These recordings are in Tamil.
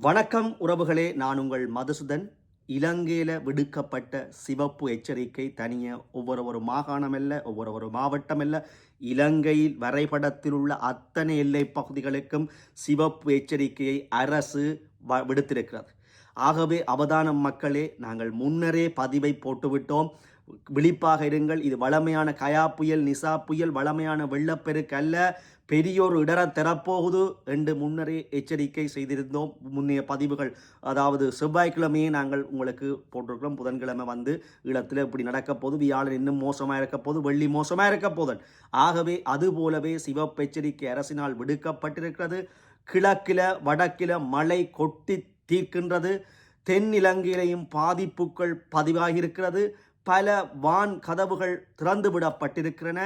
வணக்கம் உறவுகளே நான் உங்கள் மதுசுதன். இலங்கையில் விடுக்கப்பட்ட சிவப்பு எச்சரிக்கை தனிய ஒவ்வொரு ஒரு மாகாணம் அல்ல ஒவ்வொரு ஒரு மாவட்டம் அல்ல இலங்கையில் வரைபடத்தில் உள்ள அத்தனை எல்லை பகுதிகளுக்கும் சிவப்பு எச்சரிக்கையை அரசு வ- விடுத்திருக்கிறது. ஆகவே அவதானம் மக்களே நாங்கள் முன்னரே பதிவை போட்டுவிட்டோம். விழிப்பாக இருங்கள். இது வளமையான கயா புயல் நிசா புயல் வளமையான வெள்ளப்பெருக்கு அல்ல. பெரியோர் இடர தரப்போகுது என்று முன்னரே எச்சரிக்கை செய்திருந்தோம். முன்னைய பதிவுகள் அதாவது செவ்வாய்க்கிழமையே நாங்கள் உங்களுக்கு போட்டிருக்கிறோம். புதன்கிழமை வந்து ஈழத்தில் இப்படி நடக்க போது வியாழன் இன்னும் மோசமாக இருக்க போது வெள்ளி மோசமாக இருக்க போதன் ஆகவே அது போலவே சிவப்பு எச்சரிக்கை அரசினால் விடுக்கப்பட்டிருக்கிறது. கிழக்கில வடக்கில மழை கொட்டி தீர்க்கின்றது. தென் இலங்கையிலையும் பாதிப்புகள் பதிவாகியிருக்கிறது. பல வான் கதவுகள் திறந்து விடப்பட்டிருக்கின்றன.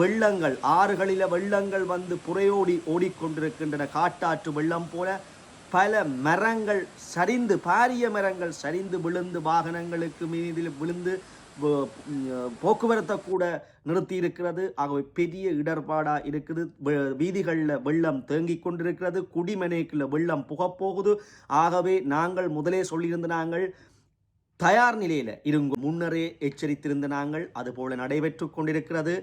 வெள்ளங்கள் ஆறுகளில வெள்ளங்கள் வந்து புறையோடி ஓடிக்கொண்டிருக்கின்றன. காட்டாற்று வெள்ளம் போல பல மரங்கள் சரிந்து பாரிய மரங்கள் சரிந்து விழுந்து வாகனங்களுக்கு மீதில் விழுந்து போக்குவரத்தை கூட நிறுத்தி இருக்கிறது ஆகவே பெரிய இடர்பாடாக இருக்குது. வீதிகளில் வெள்ளம் தேங்கிக் கொண்டிருக்கிறது. குடிமனைக்குள்ள வெள்ளம் புகப்போகுது. ஆகவே நாங்கள் முதலே சொல்லியிருந்த நாங்கள் தயார் நிலையில் இருங்க. முன்னரே எச்சரித்திருந்த நாங்கள் அதுபோல நடைபெற்று கொண்டிருக்கிறது.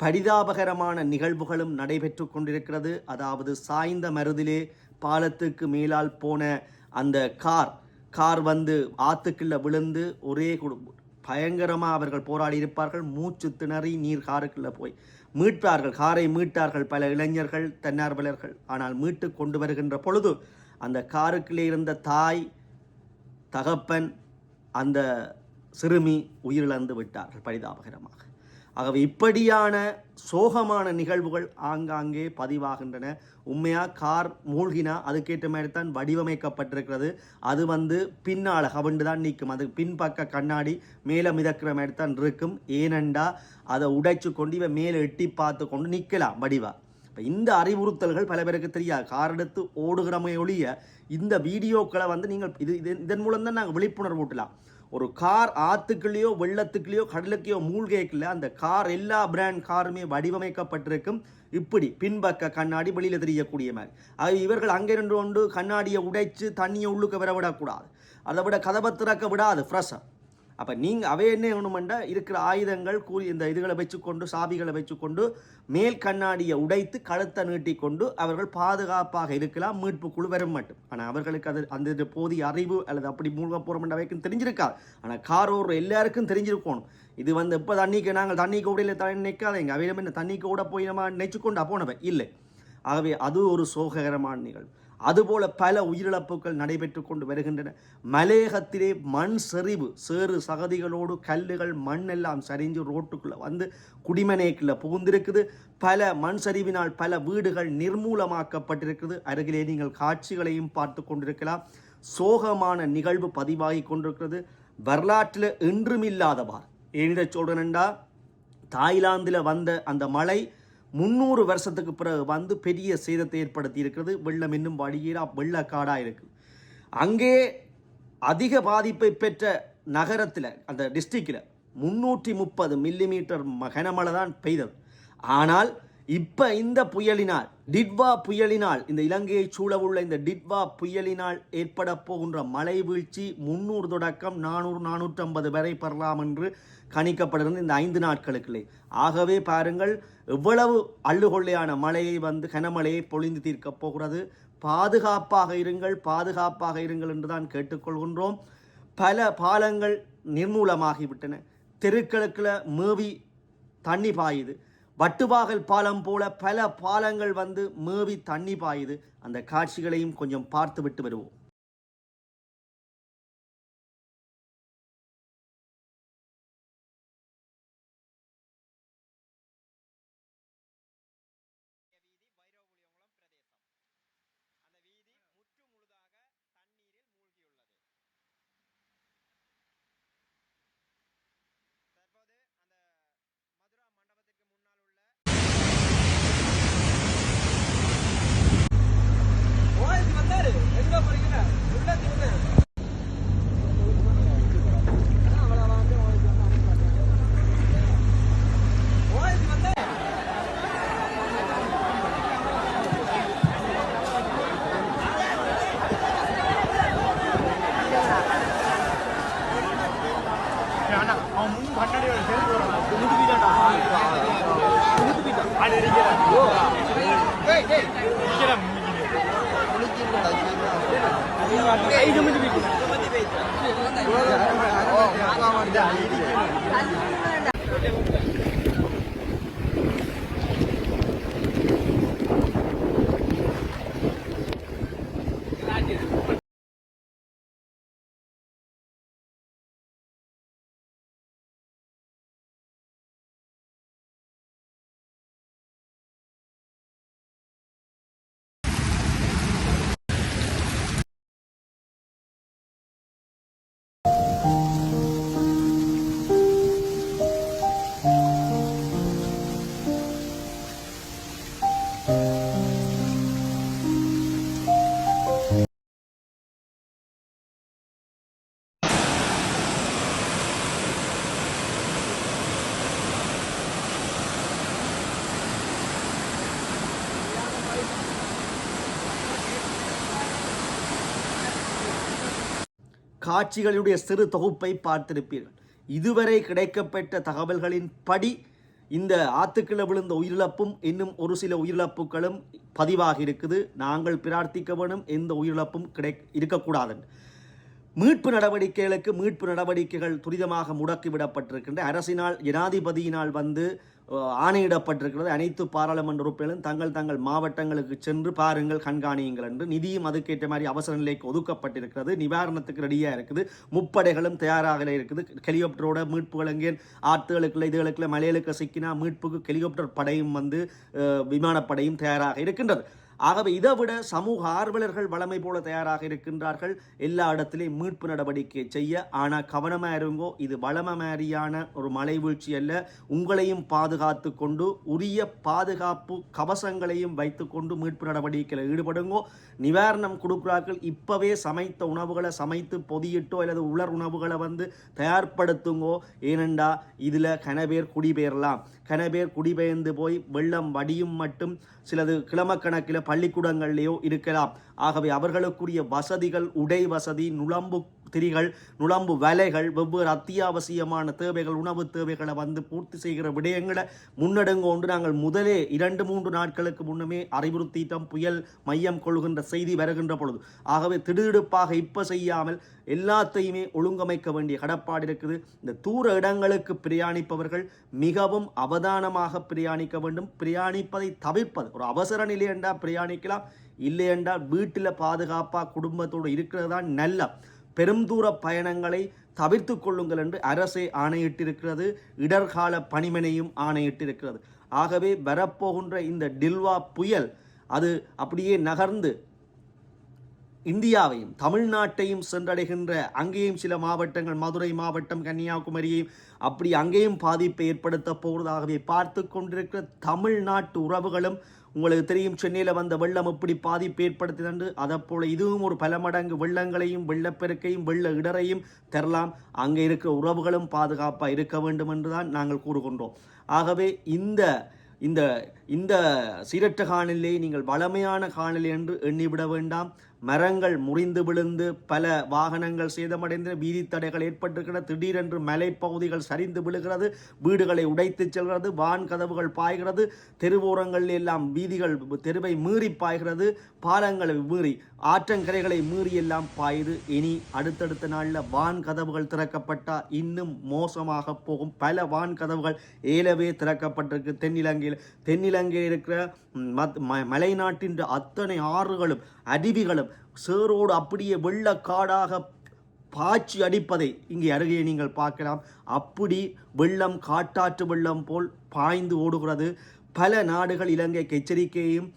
பரிதாபகரமான நிகழ்வுகளும் நடைபெற்று கொண்டிருக்கிறது. அதாவது சாய்ந்த மருதிலே பாலத்துக்கு மேலால் போன அந்த கார் கார் வந்து ஆத்துக்குள்ளே விழுந்து ஒரே குடும்பம் பயங்கரமாக அவர்கள் போராடி இருப்பார்கள். மூச்சு திணறி நீர் காருக்குள்ளே போய் மீட்பார்கள். காரை மீட்டார்கள் பல இளைஞர்கள் தன்னார்வலர்கள். ஆனால் மீட்டு கொண்டு வருகின்ற பொழுது அந்த காருக்குள்ளே இருந்த தாய் தகப்பன் அந்த சிறுமி உயிரிழந்து விட்டார்கள் பரிதாபகரமாக. ஆகவே இப்படியான சோகமான நிகழ்வுகள் ஆங்காங்கே பதிவாகின்றன. உண்மையாக கார் மூழ்கினா அதுக்கேற்ற மாதிரி தான் வடிவமைக்கப்பட்டிருக்கிறது. அது வந்து பின்னால் கவிண்டு தான் நிற்கும். அது பின்பக்க கண்ணாடி மேலே மிதக்கிற மாதிரி தான் இருக்கும். ஏனெண்டா அதை உடைச்சு கொண்டு இவன் மேலே எட்டி பார்த்து கொண்டு நிற்கலாம் வடிவா. இப்போ இந்த அறிவுறுத்தல்கள் பல பேருக்கு தெரியாது. கார் எடுத்து ஓடுகிறமே ஒழிய இந்த வீடியோக்களை வந்து நீங்கள் இது இது இதன் மூலம் தான் நாங்கள் விழிப்புணர்வு ஊட்டலாம். ஒரு கார் ஆற்றுக்குள்ளேயோ வெள்ளத்துக்குள்ளேயோ கடலுக்கையோ மூழ்கைக்குள்ள அந்த கார் எல்லா பிராண்ட் காருமே வடிவமைக்கப்பட்டிருக்கும். இப்படி பின்பக்க கண்ணாடி வெளியில் தெரியக்கூடிய மாதிரி. அது இவர்கள் அங்கே நின்று கொண்டு கண்ணாடியை உடைச்சு தண்ணியை உள்ளுக்க விட விடக்கூடாது. அதை விட கதவை திறக்க விடாது ஃப்ரெஷ்ஷாக அப்போ நீங்கள் அவை என்ன வேணுமெண்டா இருக்கிற ஆயுதங்கள் கூறி இந்த இதுகளை வச்சுக்கொண்டு சாவிகளை வச்சுக்கொண்டு மேல் கண்ணாடியை உடைத்து கழுத்தை நீட்டிக்கொண்டு அவர்கள் பாதுகாப்பாக இருக்கலாம் மீட்பு குழு வரும் மட்டும். ஆனால் அவர்களுக்கு அது அந்த போதிய அறிவு அல்லது அப்படி மூழ்க அவைக்கும் தெரிஞ்சிருக்காது ஆனால் காரோர் எல்லாருக்கும் தெரிஞ்சிருக்கணும். இது வந்து இப்போ தண்ணிக்கு நாங்கள் தண்ணிக்கு கூட இல்லை தண்ணி நிற்காதீங்க. அவையிலும் என்ன தண்ணி கூட போய் நம்ம நினைச்சுக்கொண்டு போனவை? இல்லை. ஆகவே அது ஒரு சோககரமான நிகழ்வு. அதுபோல பல உயிரிழப்புகள் நடைபெற்று கொண்டு வருகின்றன. மலையகத்திலே மண் செறிவு சேறு சகதிகளோடு கல்லுகள் மண் எல்லாம் சரிஞ்சு ரோட்டுக்குள்ளே வந்து குடிமனைக்குள்ளே புகுந்திருக்குது. பல மண் சரிவினால் பல வீடுகள் நிர்மூலமாக்கப்பட்டிருக்கிறது அருகிலே நீங்கள் காட்சிகளையும் பார்த்து கொண்டிருக்கலாம். சோகமான நிகழ்வு பதிவாகி கொண்டிருக்கிறது. வரலாற்றில் என்றும் இல்லாதவாறு ஏனிட சொல்றேன்டா தாய்லாந்தில் வந்த அந்த மழை முந்நூறு வருஷத்துக்கு பிறகு வந்து பெரிய சேதத்தை ஏற்படுத்தி இருக்கிறது வெள்ளம் இன்னும் வழியீரா வெள்ளக்காடாக இருக்குது அங்கே அதிக பாதிப்பை பெற்ற நகரத்தில் அந்த டிஸ்ட்ரிக்டில் முந்நூற்றி முப்பது மில்லிமீட்டர் கனமழை தான் பெய்தது. ஆனால் இப்போ இந்த புயலினால் டிட்வா புயலினால் இந்த இலங்கையை சூழவுள்ள இந்த டிட்வா புயலினால் ஏற்பட போகின்ற மழை வீழ்ச்சி முன்னூறு தொடக்கம் நானூறு நானூற்றம்பது வரை பெறலாம் என்று கணிக்கப்படுகிறது இந்த ஐந்து நாட்களுக்குள்ளே. ஆகவே பாருங்கள் எவ்வளவு அள்ளுகொள்ளையான மழையை வந்து கனமழையை பொழிந்து தீர்க்கப் போகிறது. பாதுகாப்பாக இருங்கள் பாதுகாப்பாக இருங்கள் என்று தான் கேட்டுக்கொள்கின்றோம். பல பாலங்கள் நிர்மூலமாகிவிட்டன. தெருக்களுக்குள்ள மேவி தண்ணி பாயுது. வட்டுவாகல் பாலம் போல பல பாலங்கள் வந்து மேவி தண்ணி பாயுது. அந்த காட்சிகளையும் கொஞ்சம் பார்த்து விட்டு வருவோம். এই জমিতে বিক্রি காட்சிகளுடைய சிறு தொகுப்பை பார்த்திருப்பீர்கள். இதுவரை கிடைக்கப்பெற்ற தகவல்களின் படி இந்த ஆத்துக்கிழ விழுந்த உயிரிழப்பும் இன்னும் ஒரு சில உயிரிழப்புகளும் பதிவாகி இருக்குது. நாங்கள் பிரார்த்திக்க வேணும் எந்த உயிரிழப்பும் கிடை இருக்கக்கூடாது மீட்பு நடவடிக்கைகளுக்கு மீட்பு நடவடிக்கைகள் துரிதமாக முடக்கிவிடப்பட்டிருக்கின்ற அரசினால் ஜனாதிபதியினால் வந்து ஆணையிடப்பட்டிருக்கிறது. அனைத்து பாராளுமன்ற உறுப்பினர்களும் தங்கள் தங்கள் மாவட்டங்களுக்கு சென்று பாருங்கள் கண்காணியுங்கள் என்று நிதியும் அதுக்கேற்ற மாதிரி அவசர நிலைக்கு ஒதுக்கப்பட்டிருக்கிறது. நிவாரணத்துக்கு ரெடியாக இருக்குது. முப்படைகளும் தயாராக இருக்குது. ஹெலிகாப்டரோட மீட்புகள் எங்கே ஆற்றுகளுக்குள்ள இதுகளுக்குள்ள மலையிலுக்கு சிக்கினா மீட்புக்கு ஹெலிகாப்டர் படையும் வந்து விமானப்படையும் தயாராக இருக்கின்றது. ஆகவே இதை விட சமூக ஆர்வலர்கள் வளமை போல தயாராக இருக்கின்றார்கள். எல்லா இடத்திலையும் மீட்பு நடவடிக்கை செய்ய. ஆனால் கவனமாக இருங்கோ இது வளம மாதிரியான ஒரு மலை வீழ்ச்சி அல்ல. உங்களையும் பாதுகாத்து கொண்டு உரிய பாதுகாப்பு கவசங்களையும் வைத்துக்கொண்டு மீட்பு நடவடிக்கையில் ஈடுபடுங்கோ. நிவாரணம் கொடுக்குறார்கள். இப்போவே சமைத்த உணவுகளை சமைத்து பொதியிட்டோ அல்லது உலர் உணவுகளை வந்து தயார்படுத்துங்கோ. ஏனெண்டா இதில் கனவேர் குடிபெயரலாம். கனபேர் குடிபெயர்ந்து போய் வெள்ளம் வடியும் மட்டும் சிலது கிழமக்கணக்கில் பள்ளிக்கூடங்கள்லேயோ இருக்கலாம். ஆகவே அவர்களுக்குரிய வசதிகள் உடை வசதி நுழம்பு திரிகள் நுழம்பு வேலைகள் வெவ்வேறு அத்தியாவசியமான தேவைகள் உணவு தேவைகளை வந்து பூர்த்தி செய்கிற விடயங்களை முன்னெடுங்கொண்டு நாங்கள் முதலே இரண்டு மூன்று நாட்களுக்கு முன்னமே அறிவுறுத்திட்டோம். புயல் மையம் கொள்கின்ற செய்தி வருகின்ற பொழுது. ஆகவே திடுதிடுப்பாக இப்போ செய்யாமல் எல்லாத்தையுமே ஒழுங்கமைக்க வேண்டிய கடப்பாடு இருக்குது. இந்த தூர இடங்களுக்கு பிரயாணிப்பவர்கள் மிகவும் அவதானமாக பிரயாணிக்க வேண்டும். பிரயாணிப்பதை தவிர்ப்பது. ஒரு அவசர நிலை என்றால் பிரயாணிக்கலாம். இல்லை என்றால் வீட்டில் பாதுகாப்பாக குடும்பத்தோடு இருக்கிறது தான் நல்ல. பெரும் தூர பயணங்களை தவிர்த்து கொள்ளுங்கள் என்று அரசே ஆணையிட்டிருக்கிறது. இடர்கால பணிமனையும் ஆணையிட்டிருக்கிறது. ஆகவே வரப்போகின்ற இந்த டில்வா புயல் அது அப்படியே நகர்ந்து இந்தியாவையும் தமிழ்நாட்டையும் சென்றடைகின்ற அங்கேயும் சில மாவட்டங்கள் மதுரை மாவட்டம் கன்னியாகுமரியையும் அப்படி அங்கேயும் பாதிப்பை ஏற்படுத்த போவதாகவே பார்த்து கொண்டிருக்கிற தமிழ்நாட்டு உறவுகளும் உங்களுக்கு தெரியும் சென்னையில் வந்த வெள்ளம் எப்படி பாதிப்பு ஏற்படுத்தினது? அதைப்போல் இதுவும் ஒரு பல மடங்கு வெள்ளங்களையும் வெள்ளப்பெருக்கையும் வெள்ள இடரையும் தரலாம். அங்கே இருக்கிற உறவுகளும் பாதுகாப்பாக இருக்க வேண்டும் என்று தான் நாங்கள் கூறுகின்றோம். ஆகவே இந்த இந்த இந்த சீரற்ற காலநிலையை நீங்கள் வளமையான காலநிலை என்று எண்ணிவிட வேண்டாம். மரங்கள் முறிந்து விழுந்து பல வாகனங்கள் சேதமடைந்து வீதி தடைகள் ஏற்பட்டிருக்கிறது திடீரென்று மலைப்பகுதிகள் சரிந்து விழுகிறது. வீடுகளை உடைத்து செல்கிறது. வான் கதவுகள் பாய்கிறது. தெருவோரங்களில் எல்லாம் வீதிகள் தெருவை மீறி பாய்கிறது. பாலங்களை மீறி ஆற்றங்கரைகளை மீறி எல்லாம் பாயுது. இனி அடுத்தடுத்த நாளில் வான் கதவுகள் திறக்கப்பட்டால் இன்னும் மோசமாக போகும். பல வான் கதவுகள் ஏலவே திறக்கப்பட்டிருக்கு. தென்னிலங்கையில் தென்னிலங்கையில் இருக்கிற மலைநாட்டின் அத்தனை ஆறுகளும் அருவிகளும் சேரோடு அப்படியே வெள்ளக்காடாக பாய்ச்சி அடிப்பதை இங்கே அருகே நீங்கள் பார்க்கலாம். அப்படி வெள்ளம் காட்டாற்று வெள்ளம் போல் பாய்ந்து ஓடுகிறது. பல நாடுகள் இலங்கைக்கு எச்சரிக்கையையும்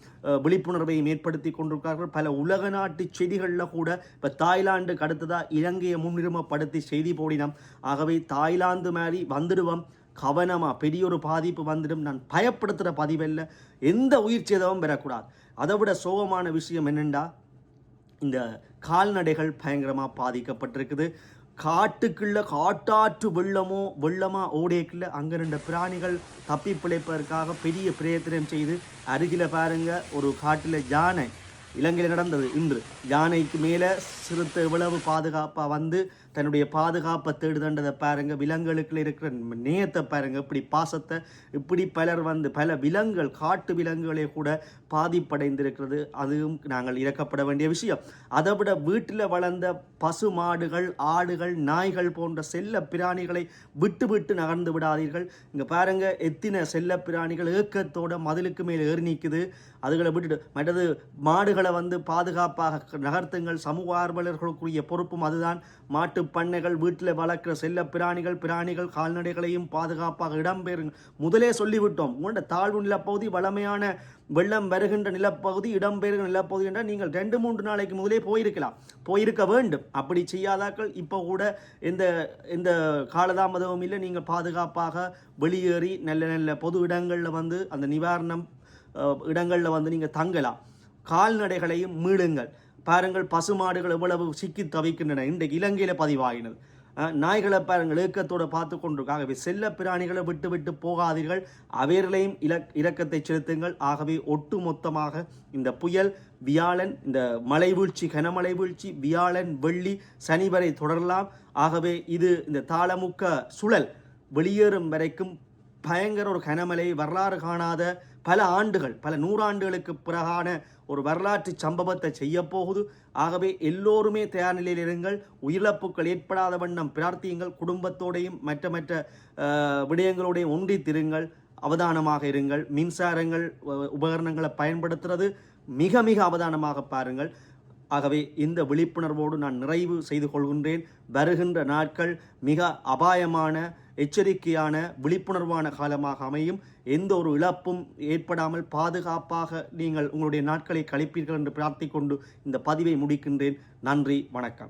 விழிப்புணர்வையும் ஏற்படுத்தி கொண்டிருக்கிறார்கள். பல உலக நாட்டு செய்திகளில் கூட இப்போ தாய்லாந்துக்கு அடுத்ததாக இலங்கையை முன்னிறுமப்படுத்தி செய்தி போடினோம். ஆகவே தாய்லாந்து மாதிரி வந்துடுவோம். கவனமாக பெரிய ஒரு பாதிப்பு வந்துடும். நான் பயப்படுத்துகிற பதிவல்ல. எந்த உயிர் சேதமும் பெறக்கூடாது. அதை விட சோகமான விஷயம் என்னெண்டா இந்த கால்நடைகள் பயங்கரமாக பாதிக்கப்பட்டிருக்குது. காட்டுக்குள்ளே காட்டாற்று வெள்ளமோ வெள்ளமாக ஓடேக்குள்ள அங்கே ரெண்டு பிராணிகள் தப்பி பிழைப்பதற்காக பெரிய பிரயத்தனம் செய்து அருகில் பாருங்கள் ஒரு காட்டில் யானை இலங்கையில் நடந்தது இன்று. யானைக்கு மேலே சிறுத்தை எவ்வளவு பாதுகாப்பாக வந்து தன்னுடைய பாதுகாப்பை தேடுதண்டதை பாருங்க விலங்குகளுக்குள்ள இருக்கிற நேயத்தை பாருங்க இப்படி பாசத்தை இப்படி பலர் வந்து பல விலங்குகள் காட்டு விலங்குகளே கூட பாதிப்படைந்திருக்கிறது. அதுவும் நாங்கள் இறக்கப்பட வேண்டிய விஷயம். அதை விட வீட்டில் வளர்ந்த பசு மாடுகள் ஆடுகள் நாய்கள் போன்ற செல்ல பிராணிகளை விட்டு விட்டு நகர்ந்து விடாதீர்கள். இங்கே பாருங்க எத்தின செல்ல பிராணிகள் ஏக்கத்தோட மதிலுக்கு மேல் ஏறி நிற்குது அதுகளை விட்டுட்டு மற்றது மாடுகளை வந்து பாதுகாப்பாக நகர்த்துங்கள். சமூக ஆர்வலர்களுக்குரிய பொறுப்பும் அதுதான். மாட்டு பண்ணைகள் வீட்டில் வளர்க்கிற செல்ல பிராணிகள் பிராணிகள் கால்நடைகளையும் பாதுகாப்பாக இடம்பெறுங்கள் முதலே சொல்லிவிட்டோம். உங்களோட தாழ்வு நிலப்பகுதி வளமையான வெள்ளம் வருகின்ற நிலப்பகுதி இடம்பெறுகிற நிலப்பகுதி என்றால் நீங்கள் ரெண்டு மூன்று நாளைக்கு முதலே போயிருக்கலாம். போயிருக்க வேண்டும். அப்படி செய்யாதாக்கள் இப்போ கூட இந்த இந்த காலதாமதமும் இல்லை. நீங்கள் பாதுகாப்பாக வெளியேறி நல்ல நல்ல பொது இடங்களில் வந்து அந்த நிவாரணம் இடங்களில் வந்து நீங்கள் தங்கலாம். கால்நடைகளையும் மீளுங்கள் பாருங்கள் பசுமாடுகள் எவ்வளவு சிக்கி தவிக்கின்றன. இன்றைக்கு இலங்கையில் பதிவாகினது நாய்களை பாருங்கள் இயக்கத்தோடு பார்த்து கொண்டிருக்காகவே செல்ல பிராணிகளை விட்டு விட்டு போகாதீர்கள். அவர்களையும் இலக் இலக்கத்தை செலுத்துங்கள். ஆகவே ஒட்டு மொத்தமாக இந்த புயல் வியாழன் இந்த மலை வீழ்ச்சி கனமழை வீழ்ச்சி வியாழன் வெள்ளி சனி வரை தொடரலாம். ஆகவே இது இந்த தாளமுக்க சுழல். வெளியேறும் வரைக்கும் பயங்கர ஒரு கனமழை வரலாறு காணாத பல ஆண்டுகள் பல நூறாண்டுகளுக்கு பிறகான ஒரு வரலாற்று சம்பவத்தை செய்ய போகுது. ஆகவே எல்லோருமே தயார் நிலையில் இருங்கள். உயிரிழப்புகள் ஏற்படாத வண்ணம் பிரார்த்தியுங்கள். குடும்பத்தோடையும் மற்ற மற்ற விடயங்களோடையும் ஒன்றித்திருங்கள். அவதானமாக இருங்கள். மின்சாரங்கள் உ- உபகரணங்களை பயன்படுத்துறது மிக மிக அவதானமாக பாருங்கள். ஆகவே இந்த விழிப்புணர்வோடு நான் நிறைவு செய்து கொள்கின்றேன். வருகின்ற நாட்கள் மிக அபாயமான எச்சரிக்கையான விழிப்புணர்வான காலமாக அமையும். எந்த ஒரு இழப்பும் ஏற்படாமல் பாதுகாப்பாக நீங்கள் உங்களுடைய நாட்களை கழிப்பீர்கள் என்று பிரார்த்திக்கொண்டு இந்த பதிவை முடிக்கின்றேன். நன்றி வணக்கம்.